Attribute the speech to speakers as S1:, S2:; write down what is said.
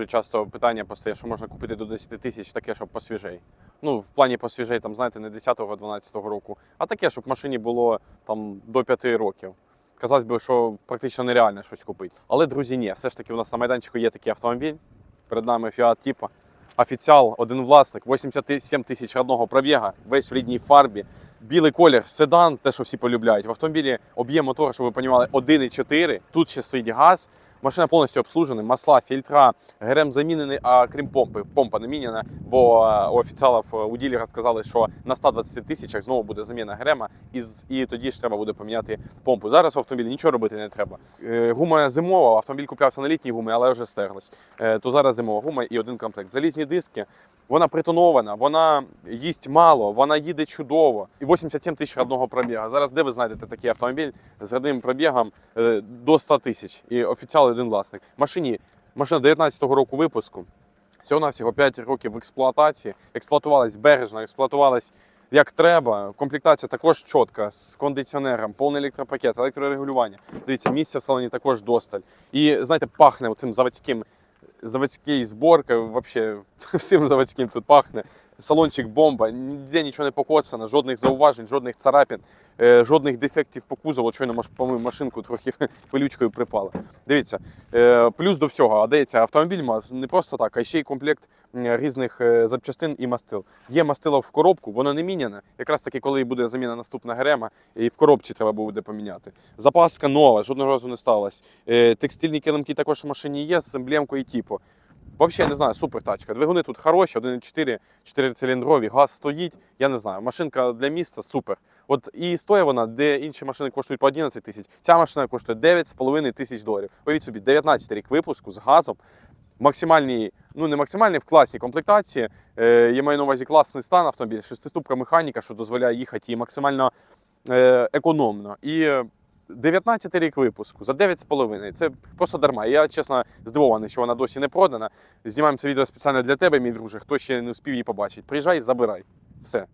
S1: дуже часто питання постає, що можна купити до 10 тисяч таке, щоб посвіжей. Ну, в плані посвіжей, там, знаєте, не 10-го, 12-го року, а таке, щоб машині було там до 5 років. Казалось би, що практично нереально щось купити. Але, друзі, ні, все ж таки у нас на майданчику є такий автомобіль. Перед нами Fiat Tipo. Офіціал, один власник, 87 тисяч одного пробіга, весь в рідній фарбі. Білий колір, седан, те, що всі полюбляють. В автомобілі об'єм мотора, щоб ви розуміли, 1,4. Тут ще стоїть газ. Машина повністю обслужена, масла, фільтра, ГРМ замінений, а крім помпи. Помпа не міняна, бо е, у офіціалів е, у ділера сказали, що на 120 тисячах знову буде заміна ГРМа, і, і тоді ж треба буде поміняти помпу. Зараз в автомобілі нічого робити не треба. Е, Гума зимова, автомобіль куплявся на літній гумі, але вже стерлась. То зараз зимова гума і один комплект. Залізні диски. Вона притонована, вона їсть мало, вона їде чудово. І 87 тисяч одного пробіга. Зараз де ви знайдете такий автомобіль з одним пробігом е, до 100 тисяч? І офіціал один власник. Машині, машина 19-го року випуску. Всього навсього 5 років в експлуатації. Експлуатувалась бережно, експлуатувалась як треба. Комплектація також чітка, з кондиціонером, повний електропакет, електрорегулювання. Дивіться, місця в салоні також досталь. І знаєте, пахне цим заводським заводський зборка, вообще всім заводським тут пахне. Салончик бомба, ніде нічого не покоцано, жодних зауважень, жодних царапин, е, жодних дефектів по кузову. Щойно помив машинку, трохи пилючкою припала. Дивіться, е, плюс до всього, а дається автомобіль не просто так, а ще й комплект різних е, запчастин і мастил. Є мастило в коробку, воно не міняне. Якраз таки, коли буде заміна наступна грема, і в коробці треба буде поміняти. Запаска нова, жодного разу не сталася. Е, Текстильні килимки також в машині є з емблемкою типу. Взагалі, не знаю, супер тачка. Двигуни тут хороші, 1,4, 4-циліндрові, газ стоїть. Я не знаю. Машинка для міста супер. От і стоїть вона, де інші машини коштують по 11 тисяч. Ця машина коштує 9,5 тисяч доларів. Уявіть собі, 19 рік випуску з газом. Максимальні, ну не максимальні в класній комплектації. Е, я маю на увазі класний стан автомобіля, шестиступка механіка, що дозволяє їхати і максимально е, економно. І 19 рік випуску за 9,5. Це просто дарма. Я чесно здивований, що вона досі не продана. Знімаємо це відео спеціально для тебе, мій друже. Хто ще не успів її побачити. Приїжджай, забирай. Все.